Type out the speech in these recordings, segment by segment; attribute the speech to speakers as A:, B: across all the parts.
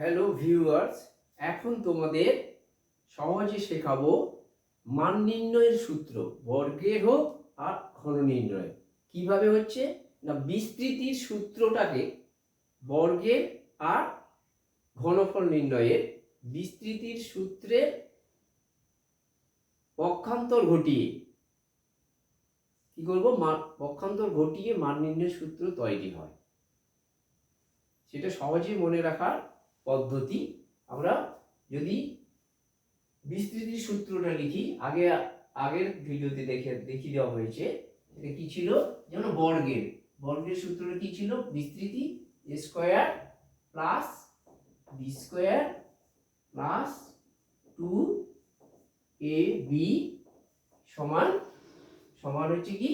A: Hello viewers এখন তোমাদের সহজে শেখাবো মান নির্ণয়ের সূত্র, বর্গের হোক আর ঘন নির্ণয়। কীভাবে হচ্ছে? না, বিস্তৃতির সূত্রটাকে বর্গের আর ঘনফল নির্ণয়ের বিস্তৃতির সূত্রের পক্ষান্তর ঘটিয়ে কি করব? পক্ষান্তর ঘটিয়ে মান নির্ণয়ের সূত্র তৈরি হয়। সেটা সহজে মনে রাখার পদ্ধতি আমরা যদি বিস্তৃতির সূত্রটা লিখি, আগে, আগের ভিডিওতে দেখে, দেখিয়ে দেওয়া হয়েছে এটা কি ছিল? যেমন বর্গের বর্গের সূত্রটা কি ছিল? বিস্তৃতি square plus B square plus two A B সমান সমান হচ্ছে কি?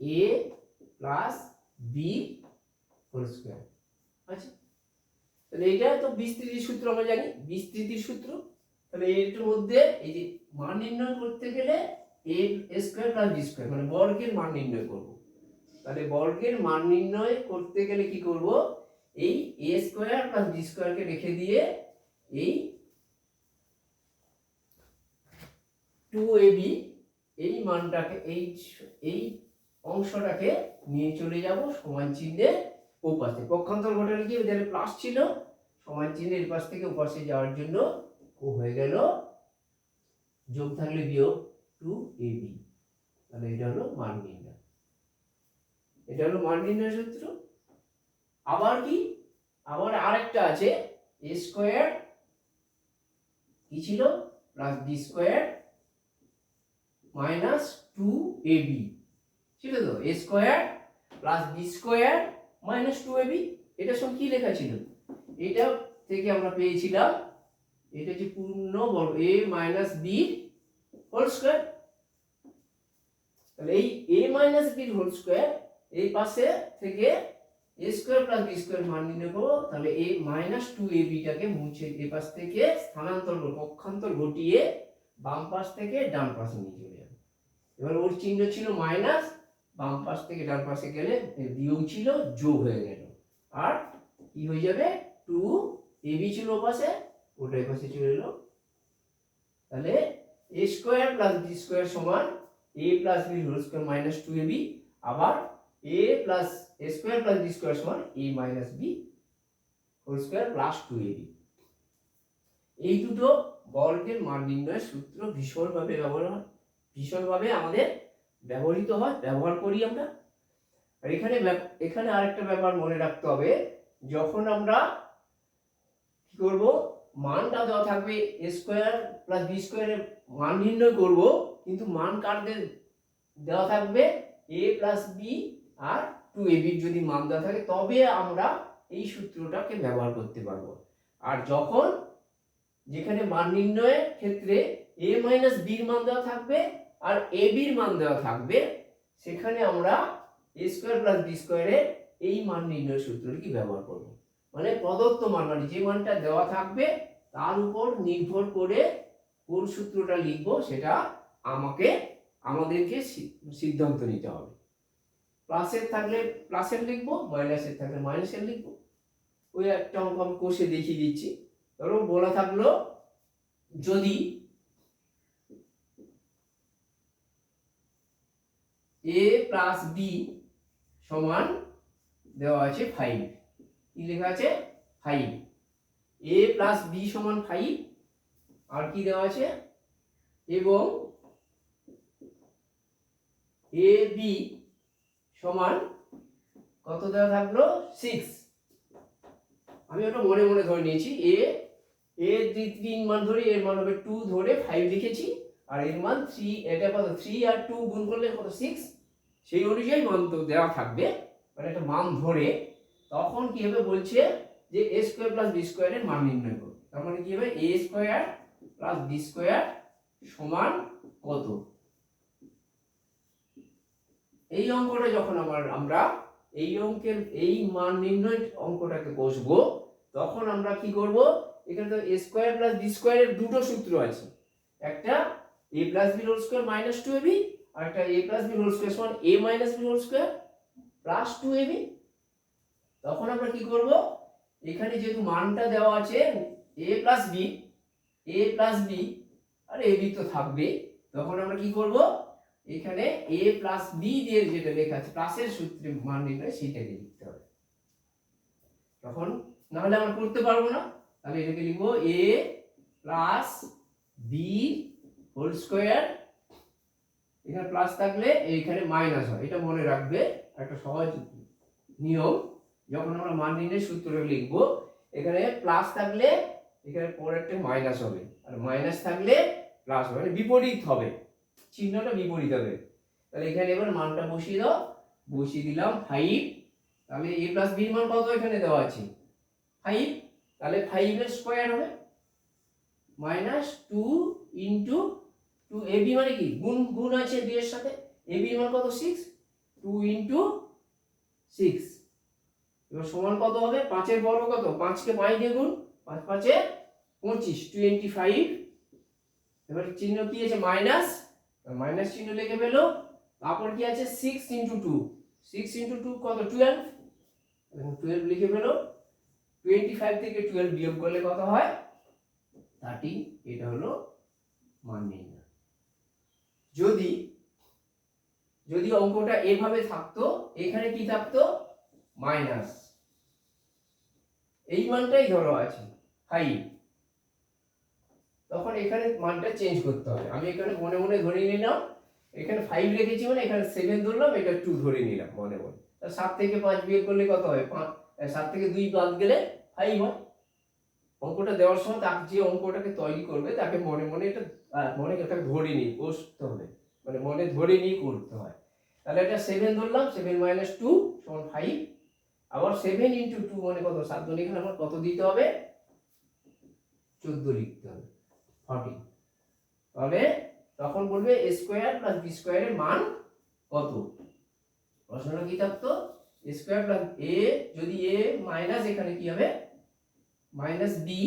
A: A plus B whole square আচ্ছা। তাহলে এটা তো বিস্তৃতির সূত্র আমরা জানি। বিস্তৃতির সূত্র। তাহলে এটার মধ্যে এই যে মান নির্ণয় করতে গেলে A square plus B square মানে বর্গের মান নির্ণয় করব। তাহলে বর্গের মান নির্ণয় করতে গেলে কি করব? এই এ স্কোয়ার প্লাস বি স্কোয়ারকে রেখে দিয়ে এই টু এ বি, এই মানটাকে, এই এই অংশটাকে নিয়ে চলে যাব সমান চিহ্নের ওপাশে পক্ষান্তর ঘটনা কি? ওদের প্লাস ছিল। সমান চিহ্নের পাশ থেকে ওপাশে যাওয়ার জন্য ও হয়ে গেল যোগ থাকলে বিয়োগ টু এ বি তাহলে এটা হলো মান নির্ণয়। এটা হলো মান নির্ণয় সূত্র। আবার কি? আবার আরেকটা আছে। এ স্কোয়ার কি ছিল? Plus B square minus two A B ছিল তো? A square plus B square minus two A B এটার সঙ্গে কি লেখা ছিল? এটা থেকে আমরা পেয়েছিলাম, এটা হচ্ছে পূর্ণ বর্গ A minus B whole square তাহলে এই A minus B whole square এই পাশে থেকে A square plus B square মান নির্ণয় করব তাহলে এই মাইনাস টু এ বিটাকে মুছে এ পাশ থেকে স্থানান্তর, পক্ষান্তর ঘটিয়ে বাম পাশ থেকে ডান পাশে নিয়ে চলে যাবে। এবার ওর চিহ্ন ছিল মাইনাস বাম পাশ থেকে ডান পাশে গেলে বিয়োগ ছিল, যোগ হয়ে গেল। আর কি হয়ে যাবে? টু এ বি ছিল ও পাশে ওটা পাশে চলে এলো। তাহলে A square plus B square সমান A plus B whole square minus two A B আবার A plus A square plus B square সমান A minus B whole square plus two A B এই দুটো বর্গের মান নির্ণয়ের সূত্র ভীষণভাবে ব্যবহার ভীষণভাবে আমাদের ব্যবহৃত হয়, ব্যবহার করি আমরা। আর এখানে এখানে আরেকটা ব্যাপার মনে রাখতে হবে, যখন আমরা কি করব, মানটা দেওয়া থাকবে এ স্কোয়ার প্লাস বি স্কোয়ারের মান নির্ণয় করব, কিন্তু মান কারদের দেওয়া থাকবে এ প্লাস বি আর টু এ বির যদি মান দেওয়া থাকে, তবে আমরা এই সূত্রটাকে ব্যবহার করতে পারব। আর যখন যেখানে মান নির্ণয়ের ক্ষেত্রে এ মাইনাস বির মান দেওয়া থাকবে আর এ বির মান দেওয়া থাকবে, সেখানে আমরা এ স্কোয়ার প্লাস বি স্কোয়ারের এই মান নির্ণয় সূত্রটি ব্যবহার করব? মানে প্রদত্ত মান মানে যে মানটা দেওয়া থাকবে, তার উপর নির্ভর করে কোন সূত্রটা লিখব, সেটা আমাকে, আমাদেরকে সিদ্ধান্ত নিতে হবে। প্লাসের থাকলে প্লাসের লিখব মাইনাসের থাকলে মাইনাসের লিখব। ওই একটা অঙ্ক আমি কষে দেখিয়ে দিচ্ছি। ধরো বলা থাকল, যদি এ প্লাস বি সমান দেওয়া আছে ফাইভ কি লেখা আছে? ফাইভ এ প্লাস বি সমান ফাইভ আর কি দেওয়া আছে? এবং এ বি সমান কত দেওয়া থাকল? সিক্স আমি ওটা মনে মনে ধরে নিয়েছি। এ এর তিন মান ধরে এর মান হবে টু ধরে ফাইভ লিখেছি। আর এর মান থ্রি এটা কত? থ্রি আর টু গুণ করলে কত? সিক্স সেই অনুযায়ী মান তো দেওয়া থাকবে। মানে একটা মান ধরে তখন কি হবে? বলছে যে এ স্কোয়ার প্লাস বি স্কোয়ারের মান নির্ণয় করো। তার মানে কি হবে? A square plus B square সমান কত? এই অঙ্কটা যখন আমার আমরা এই অঙ্কের এই মান নির্ণয় অঙ্কটাকে কষবো তখন আমরা কি করব? এখানে তো এ স্কোয়ার প্লাস বি স্কোয়ারের দুটো সূত্র আছে। একটা A plus B whole square minus two A B আর একটা A plus B whole square সমান A minus B whole square plus two A B তখন আমরা কি করব? এখানে যেহেতু মানটা দেওয়া আছে A plus B A plus B R A B তো থাকবে। তখন আমরা কি করব? এখানে এ প্লাস বি দিয়ে যেটা লেখা আছে প্লাসের সূত্রে মান নির্ণয় সেটাকে লিখতে হবে। তখন নাহলে আমরা করতে পারব না। তাহলে এটাকে লিখব A plus B whole square এখানে প্লাস থাকলে এইখানে মাইনাস হয়। এটা মনে রাখবে, একটা সহজ নিয়ম। যখন আমরা মান নির্ণয়ের সূত্রটা লিখব, এখানে প্লাস থাকলে এখানে পরেরটা মাইনাস হবে। আর মাইনাস থাকলে প্লাস হবে। মানে বিপরীত হবে। চিহ্নটা বিপরীত হবে। তাহলে এখানে এবার মানটা বসিয়ে দাও। বসিয়ে দিলাম ফাইভ তাহলে এ প্লাস বির মান কত এখানে দেওয়া আছে? ফাইভ তাহলে ফাইভের স্কোয়ার হবে। Minus two into two A B মানে কি? গুণ গুণ আছে দুইয়ের সাথে। এ বির মান কত? সিক্স টু ইন্টু সিক্স এবার সমান কত হবে? পাঁচের বর্গ কত? পাঁচকে পাঁচ দিয়ে গুণ, পাঁচ পাঁচে পঁচিশ টোয়েন্টি ফাইভ এবার চিহ্ন কি আছে? মাইনাস মাইনাস চিহ্ন লিখে পেল তারপর কি আছে? Six into two six into two কত? টুয়েলভ টুয়েলভ লিখে পেল টোয়েন্টি ফাইভ থেকে টুয়েলভ বিয়োগ করলে কত হয়? থার্টিন এটা হলো মান নির্ণয়। যদি যদি অঙ্কটা এভাবে থাকতো, এখানে কি থাকতো? মাইনাস। এই মানটাই ধরো আছে ফাইভ তখন এখানে মানটা চেঞ্জ করতে হবে। আমি এখানে মনে মনে ধরে নিলাম, এখানে ফাইভ রেখেছি মানে এখানে সেভেন ধরলাম, এটা টু ধরে নিলাম মনে মনে। সাত থেকে পাঁচ বিয়োগ করলে কত হয়? পাঁচ, সাত থেকে দুই বাদ গেলে ফাইভ হয়। অঙ্কটা দেওয়ার সময় তার যে অঙ্কটাকে তৈরি করবে, তাকে মনে মনে এটা মনে তাকে ধরে নিয়ে বসতে হবে। মানে মনে ধরে নিয়ে করতে হয়। তাহলে এটা সেভেন ধরলাম সেভেন মাইনাস টু সমান ফাইভ আবার সেভেন ইন্টু টু মানে কত? সাত জন এখানে আমার কত দিতে হবে? চোদ্দ লিখতে হবে। ফর্টি তাহলে তখন বলবে এ স্কোয়ার প্লাস বি স্কোয়ারের মান কত? প্রশ্নটা কি থাকতো? স্কোয়ার প্লাস এ যদি এ মাইনাস এখানে কি হবে? মাইনাস বি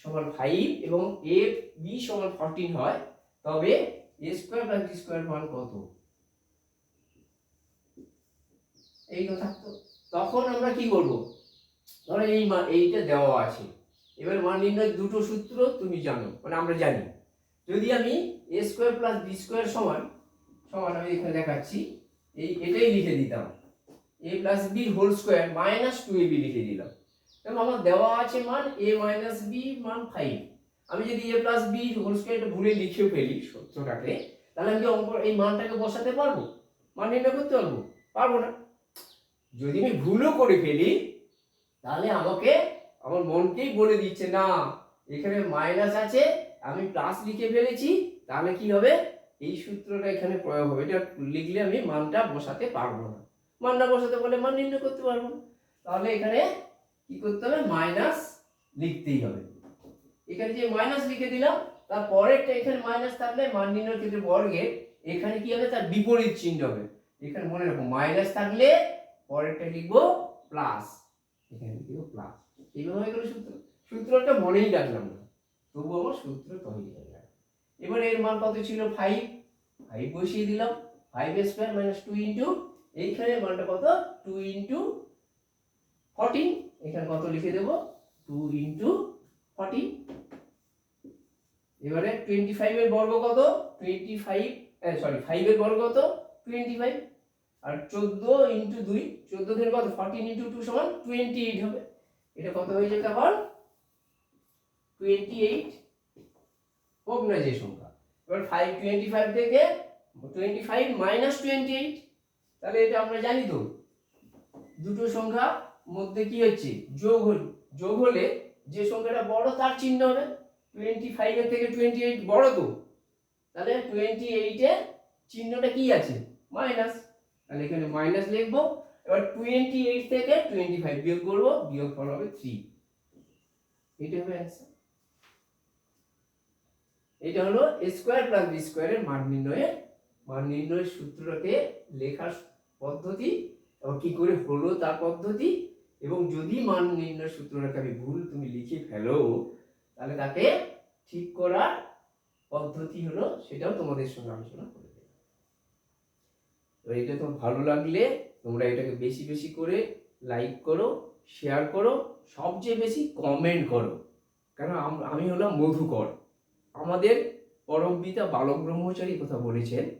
A: সমান ফাইভ এবং এ বি সমান ফোরটিন হয়, তবে A square plus B square মান কত? এই থাকতো তখন আমরা কি করব? ধরো এই মান এইটা দেওয়া আছে। এবার মান নির্ণয় দুটো সূত্র তুমি জানো মানে আমরা জানি। যদি আমি A square plus B square সমান সমান আমি এখানে দেখাচ্ছি, এই, এটাই লিখে দিতাম। A plus B whole square minus two A B লিখে দিলাম। এবং আমার দেওয়া আছে মান এ মাইনাস বি মান ফাইভ আমি যদি এ প্লাস বি হোল স্কোয়ারটা ভুলে লিখেও ফেলি সূত্রটাকে তাহলে আমি অঙ্ক এই মানটাকে বসাতে পারব? মান নির্ণয় করতে পারব? পারব না। যদি আমি ভুলও করে ফেলি, তাহলে আমাকে, আমার মনকেই বলে দিচ্ছে, না, এখানে মাইনাস আছে, আমি প্লাস লিখে ফেলেছি, তাহলে কি হবে? এই সূত্রটা এখানে প্রয়োগ হবে। এটা লিখলে আমি মানটা বসাতে পারব না। মানটা বসাতে বলে মান নির্ণয় করতে পারব না। তাহলে এখানে কি করতে হবে? মাইনাস লিখতেই হবে। এখানে যে মাইনাস লিখে দিলাম, তার পরেরটা এখানে মাইনাস থাকলে মান নির্ণয়ের ক্ষেত্রে বর্গের, এখানে কি হবে? তার বিপরীত চিহ্ন হবে। এখানে মনে রাখো, মাইনাস থাকলে পরেরটা লিখব প্লাস এখানে লিখব প্লাস এইভাবে হয়ে গেল সূত্র। সূত্রটা মনেই রাখলাম না। তবু আমার সূত্র তৈরি হয়ে গেল। এবার এর মান কত ছিল? ফাইভ ফাইভ বসিয়ে দিলাম। Five square minus two into এইখানে মানটা কত? টু ইন্টু ফর্টিন এখানে কত লিখে দেবো? Two into forty. এবারে টোয়েন্টি ফাইভের বর্গ কত? টোয়েন্টি ফাইভ সরি ফাইভের বর্গ কত? টোয়েন্টি ফাইভ আর চোদ্দ ইন্টু দুই, চোদ্দ দিন কত? ফর্টিন ইন্টু টু সমান টোয়েন্টি এইট হবে। এটা কত হয়ে যাবে তখন টোয়েন্টি এইট হোক না যে সংখ্যা। এবার ফাইভ টোয়েন্টি ফাইভ থেকে twenty five minus twenty eight তাহলে এটা আমরা জানি তো, দুটো সংখ্যা মধ্যে কি হচ্ছে? যোগ হল। যোগ হলে যে সংখ্যাটা বড়, তার চিহ্ন হবে। টোয়েন্টি ফাইভের থেকে টোয়েন্টি এইট বড় তো। তাহলে টোয়েন্টি এইটের চিহ্নটা কি আছে? মাইনাস তাহলে এখানে মাইনাস লিখব। এবার টোয়েন্টি এইট থেকে টোয়েন্টি ফাইভ বিয়োগ করব। বিয়োগ ফল হবে থ্রি এটা হবে অ্যান্সার এটা হলো স্কোয়ার প্লাস বি স্কোয়ারের মান নির্ণয়ের মান নির্ণয়ের সূত্রটাকে লেখার পদ্ধতি। এবং কি করে হলো তার পদ্ধতি? এবং যদি মান নির্ণয় আমি ভুল তুমি লিখে ফেলো, তাহলে তাকে ঠিক করার পদ্ধতি হলো সেটাও তোমাদের সঙ্গে আলোচনা করে দেবো। এবার এটা তোমার ভালো লাগলে তোমরা এটাকে বেশি বেশি করে লাইক করো শেয়ার করো, সবচেয়ে বেশি কমেন্ট করো। কারণ আম- হলাম মধুকর। আমাদের পরমপিতা বালক ব্রহ্মচারী কথা বলেছেন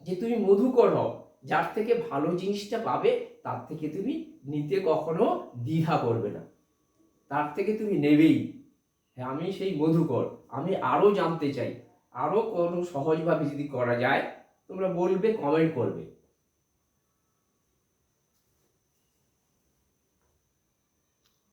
A: যে, তুমি মধুকর হও। যার থেকে ভালো জিনিসটা পাবে, তার থেকে তুমি নিতে কখনো দ্বিধা করবে না। তার থেকে তুমি নেবেই। হ্যাঁ আমি সেই মধুকর। আমি আরও জানতে চাই। আরও কোনো সহজভাবে যদি করা যায়, তোমরা বলবে কমেন্ট করবে।